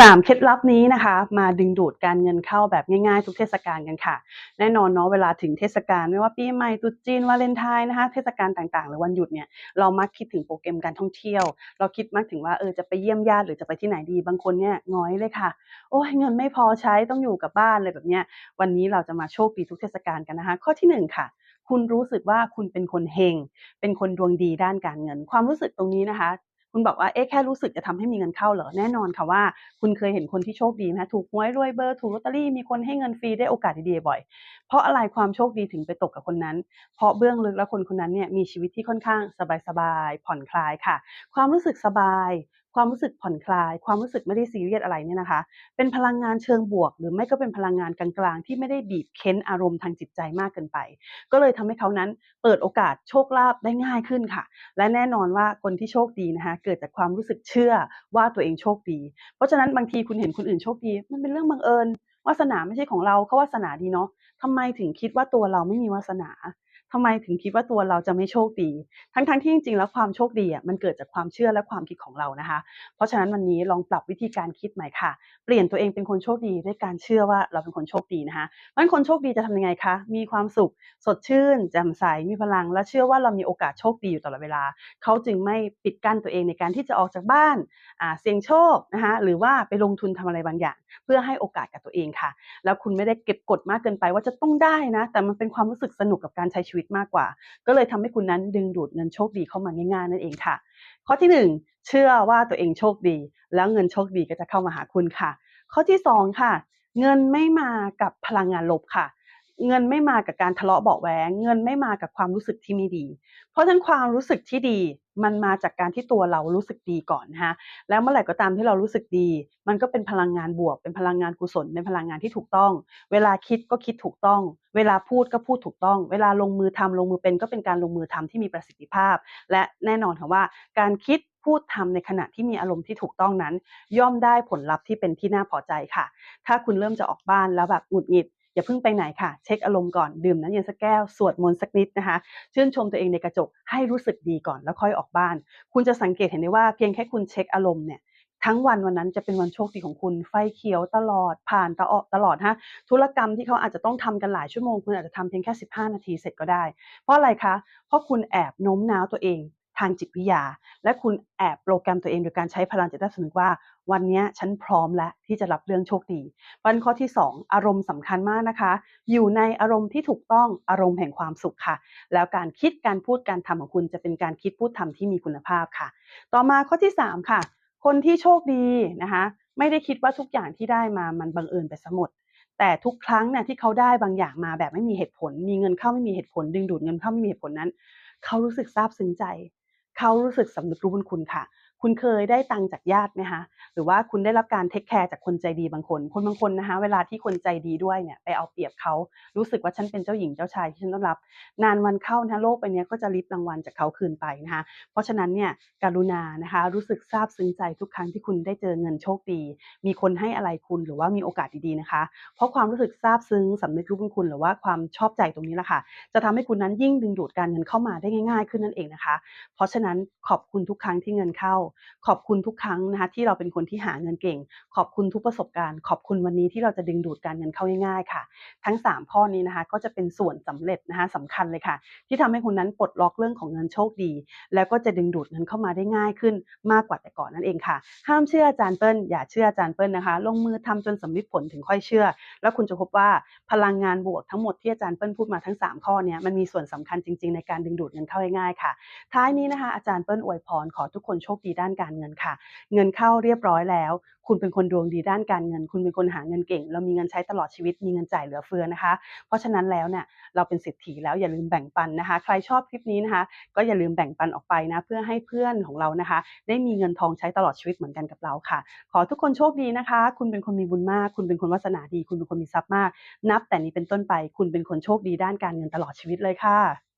สามเคล็ดลับนี้นะคะ มาดึงดูดการเงินเข้าแบบง่ายๆ ทุกเทศกาลกันค่ะ แน่นอนเนาะเวลาถึงเทศกาลไม่ว่าปีใหม่ตุจีนวาเลนไทน์นะคะเทศกาลต่างๆ หรือวันหยุดเนี่ยเรามักคิดถึงโปรแกรมการท่องเที่ยว เราคิดมักถึงว่าเออจะไปเยี่ยมญาติหรือจะไปที่ไหนดีบางคนเนี่ยง้อยเลยค่ะ โอ้ยเงินไม่พอใช้ต้องอยู่กับบ้านเลยแบบเนี้ยวันนี้เราจะมาโชคดีทุกเทศกาลกันนะคะ ข้อที่หนึ่งค่ะคุณรู้สึกว่าคุณเป็นคนเฮง เป็นคนดวงดีด้านการเงิน ความรู้สึกตรงนี้นะคะ คุณบอกว่าเอ๊ะแค่รู้สึกจะทำให้มีเงินเข้าเหรอแน่นอนค่ะว่า คุณเคยเห็นคนที่โชคดีไหมถูกหวยรวยเบอร์ถูกลอตเตอรี่มีคนให้เงินฟรีได้โอกาสดีๆบ่อย เพราะอะไรความโชคดีถึงไปตกกับคนนั้น เพราะเบื้องลึกแล้วคนคนนั้นเนี่ยมีชีวิตที่ค่อนข้างสบายๆผ่อนคลายค่ะ ความรู้สึกสบาย ความรู้สึกผ่อนคลาย ความรู้สึกไม่ได้ซีเรียสอะไรเนี่ยนะคะ เป็นพลังงานเชิงบวก หรือไม่ก็เป็นพลังงานกลางๆ ที่ไม่ได้บีบเค้นอารมณ์ทางจิตใจมากเกินไป ก็เลยทำให้เขานั้นเปิดโอกาสโชคลาภได้ง่ายขึ้นค่ะ และแน่นอนว่าคนที่โชคดีนะคะเกิดจากความรู้สึกเชื่อว่าตัวเองโชคดี เพราะฉะนั้นบางทีคุณเห็นคนอื่นโชคดี มันเป็นเรื่องบังเอิญวาสนาไม่ใช่ของเราเขาวาสนาดีเนาะทำไมถึงคิดว่าตัวเราไม่มีวาสนา ทำไมถึงคิดว่าตัวเราจะไม่โชคดี ทั้งๆที่จริงๆ แล้วความโชคดีอะมันเกิดจากความเชื่อและความคิดของเรานะคะ เพราะฉะนั้นวันนี้ลองปรับวิธีการคิดใหม่ค่ะ เปลี่ยนตัวเองเป็นคนโชคดีด้วยการเชื่อว่าเราเป็นคนโชคดีนะคะเพราะฉะนั้นคนโชคดีจะทำยังไงคะ มีความสุข สดชื่นแจ่มใส มีพลัง และเชื่อว่าเรามีโอกาสโชคดีอยู่ตลอดเวลา เขาจึงไม่ปิดกั้นตัวเองในการที่จะออกจากบ้านอ่าเสี่ยงโชคนะคะหรือว่าไปลงทุนทำอะไรบางอย่าง เพื่อให้โอกาสกับตัวเองค่ะ แล้วคุณไม่ได้เก็บกดมากเกินไปว่าจะต้องได้นะ แต่มันเป็นความรู้สึกสนุกกับการใช้ชีวิตมากกว่า ก็เลยทำให้คุณนั้นดึงดูดเงินโชคดีเข้ามาง่ายๆนั่นเองค่ะ ข้อที่หนึ่งเชื่อว่าตัวเองโชคดี แล้วเงินโชคดีก็จะเข้ามาหาคุณค่ะ ข้อที่สองค่ะ เงินไม่มากับพลังงานลบค่ะ เงินไม่มากับการทะเลาะเบาะแว้งเงินไม่มากับความรู้สึกที่ไม่ดี เพราะฉะนั้นความรู้สึกที่ดีมันมาจากการที่ตัวเรารู้สึกดีก่อนนะคะแล้วเมื่อไหร่ก็ตามที่เรารู้สึกดี มันก็เป็นพลังงานบวก เป็นพลังงานกุศลเป็นพลังงานที่ถูกต้อง เวลาคิดก็คิดถูกต้อง เวลาพูดก็พูดถูกต้อง เวลาลงมือทำลงมือเป็นก็เป็นการลงมือทำที่มีประสิทธิภาพ และแน่นอนค่ะว่า การคิดพูดทำในขณะที่มีอารมณ์ที่ถูกต้องนั้น ย่อมได้ผลลัพธ์ที่เป็นที่น่าพอใจค่ะ ถ้าคุณเริ่มจะออกบ้านแล้วแบบหงุดหงิด อย่าเพิ่งไปไหนค่ะ เช็คอารมณ์ก่อนดื่มน้ำเย็นสักแก้วสวดมนต์สักนิดนะคะ ชื่นชมตัวเองในกระจกให้รู้สึกดีก่อนแล้วค่อยออกบ้าน คุณจะสังเกตเห็นได้ว่าเพียงแค่คุณเช็คอารมณ์เนี่ยทั้งวันวันนั้นจะเป็นวันโชคดีของคุณไฟเขียวตลอดผ่านตลอดตลอดฮะธุรกรรมที่เขาอาจจะต้องทำกันหลายชั่วโมงคุณอาจจะทำเพียงแค่ 15 นาทีเสร็จก็ได้ เพราะอะไรคะ เพราะคุณแอบโน้มน้าวตัวเอง ทางจิตวิทยา และคุณแอบโปรแกรมตัวเองโดยการใช้พลังจิตใต้สำนึกว่า วันนี้ฉันพร้อมแล้วที่จะรับเรื่องโชคดีประเด็นข้อที่ 2 อารมณ์สำคัญมากนะคะ อยู่ในอารมณ์ที่ถูกต้องอารมณ์แห่งความสุขค่ะ แล้วการคิดการพูดการทำของคุณจะเป็นการคิดพูดทำที่มีคุณภาพค่ะ ต่อมาข้อที่ 3 ค่ะ คนที่โชคดีนะคะไม่ได้คิดว่าทุกอย่างที่ได้มามันบังเอิญไปสียหมดแต่ทุกครั้งเนี่ยที่เขาได้บางอย่างมาแบบไม่มีเหตุผล มีเงินเข้าไม่มีเหตุผล ดึงดูดเงินเข้าไม่มีเหตุผลนั้น เขารู้สึกซาบซึ้งใจ เขารู้สึกสำนึกรู้บุญคุณค่ะ คุณเคยได้ตังจากญาติไหมคะหรือว่าคุณได้รับการเทคแคร์จากคนใจดีบางคน คนบางคนนะคะ เวลาที่คนใจดีด้วยเนี่ยไปเอาเปรียบเขารู้สึกว่าฉันเป็นเจ้าหญิงเจ้าชายที่ฉันต้องรับ นานวันเข้านะะโลกใบเนี้ยก็จะริบรางวัลจากเขาคืนไปนะคะ เพราะฉะนั้นเนี่ยกรุณานะคะ รู้สึกซาบซึ้งใจทุกครั้งที่คุณได้เจอเงินโชคดี มีคนให้อะไรคุณหรือว่ามีโอกาสดีๆนะคะ เพราะความรู้สึกซาบซึ้งสำนึกรู้บุญคุณหรือว่าความชอบใจตรงนี้แหละค่ะ จะทำให้คุณนั้นยิ่งดึงดูดการเงินเข้ามาได้ง่าย ๆ ขึ้นนั่นเองนะคะ เพราะฉะนั้นขอบคุณทุกครั้งที่เงินเข้าขอบคุณทุกครั้งนะคะที่เราเป็นคนที่หาเงินเก่ง ขอบคุณทุกประสบการณ์ ขอบคุณวันนี้ที่เราจะดึงดูดการเงินเข้าง่ายๆค่ะ ทั้ง 3 ข้อนี้นะคะก็จะเป็นส่วนสำเร็จนะคะสำคัญเลยค่ะ ที่ทำให้คุณนั้นปลดล็อกเรื่องของเงินโชคดี แล้วก็จะดึงดูดเงินเข้ามาได้ง่ายขึ้นมากกว่าแต่ก่อนนั่นเองค่ะ ห้ามเชื่ออาจารย์เปิ้ลอย่าเชื่ออาจารย์เปิ้ลนะคะ ลงมือทำจนสำลิดผลถึงค่อยเชื่อ แล้วคุณจะพบว่าพลังงานบวกทั้งหมดที่อาจารย์เปิ้ลพูดมาทั้ง 3 ข้อนี้มันมีส่วนสำคัญจริง ๆ ในการดึงดูดเงินเข้าง่ายๆค่ะ ท้ายนี้นะคะอาจารย์เปิ้ลอวยพรขอทุกคนโชคดีด้านการเงินค่ะ เงินเข้าเรียบร้อยแล้ว คุณเป็นคนดวงดีด้านการเงิน คุณเป็นคนหาเงินเก่ง เรามีเงินใช้ตลอดชีวิตมีเงินจ่ายเหลือเฟือนะคะ เพราะฉะนั้นแล้วเนี่ยเราเป็นเศรษฐีแล้วอย่าลืมแบ่งปันนะคะ ใครชอบคลิปนี้นะคะ ก็อย่าลืมแบ่งปันออกไปนะเพื่อให้เพื่อนของเรานะคะ ได้มีเงินทองใช้ตลอดชีวิตเหมือนกันกับเราค่ะ ขอทุกคนโชคดีนะคะ คุณเป็นคนมีบุญมาก คุณเป็นคนวาสนาดี คุณเป็นคนมีทรัพย์มาก นับแต่นี้เป็นต้นไป คุณเป็นคนโชคดีด้านการเงินตลอดชีวิตเลยค่ะ